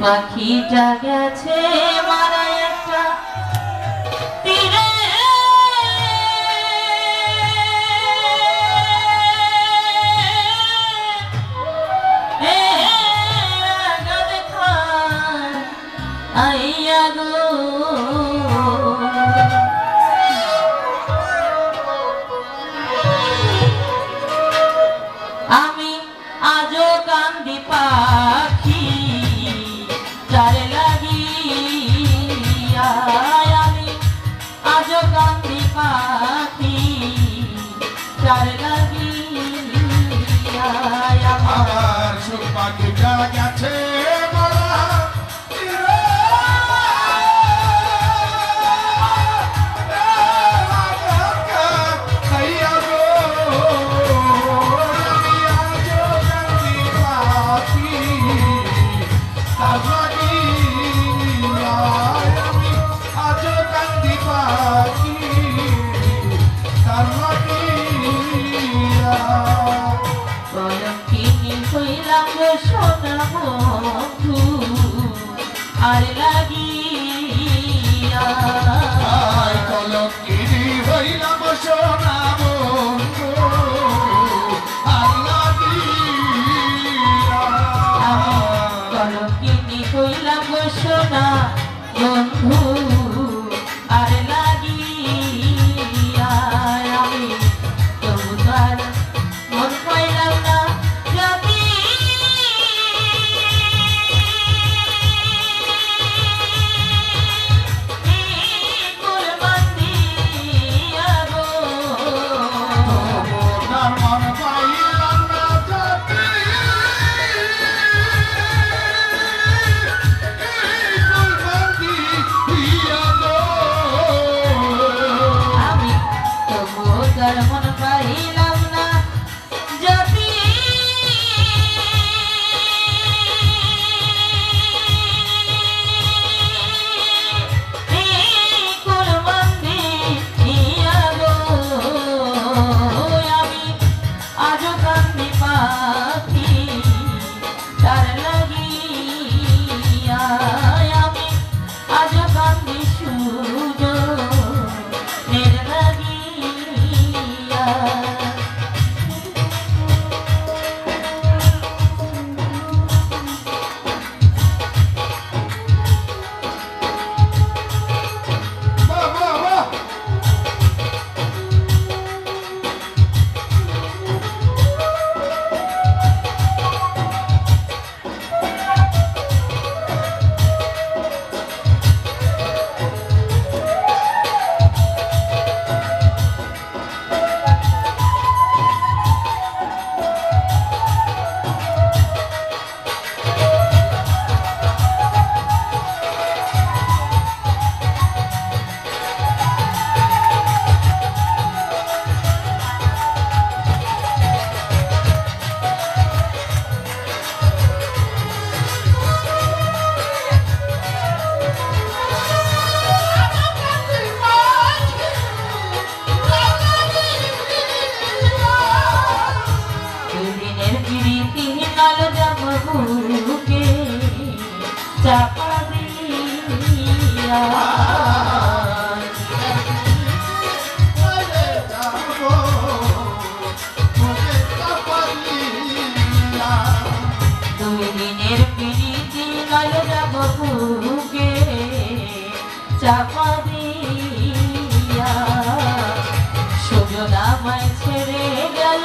পাখিটা গেছে আজও কান্দি পাখি হইলাম সোনা আমায় ছেড়ে গেল।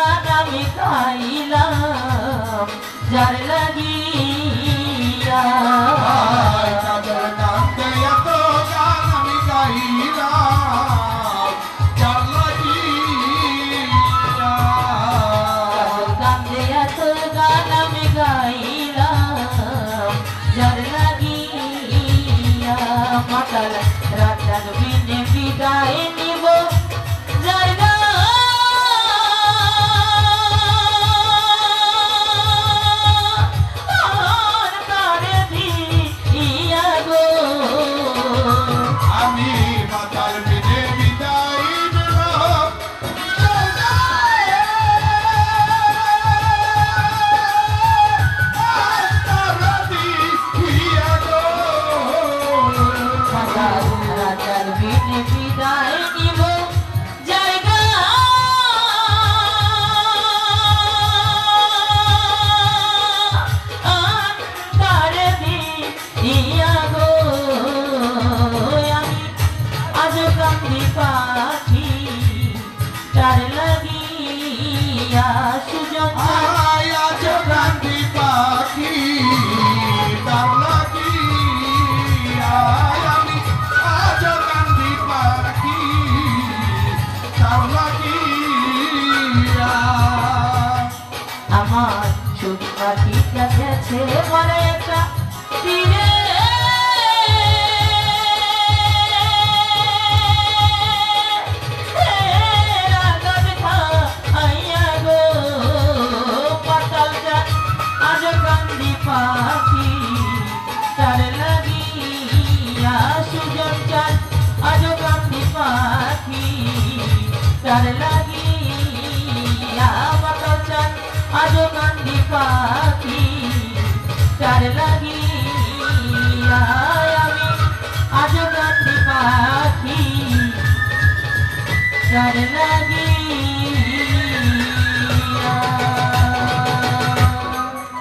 আমি গাইলাম যার লাগিয়া কাজল কাঁদতে এত গান আমি গাইলাম যার লাগিয়া। কাজল কাঁদে এত গান আমি গাইলাম, যার লাগিয়া মাতাল রাজার বিনে বিদায় গেছে আজ কান্দি পাখি, তার লাগিয়া সুজন চান আজ কান্দি পাখি, তার লাগিয়া পাতাল চান আজ কান্দি পাখি। তার লাগিয়া আমি আজ কান্দি পাখি। তার লাগিয়া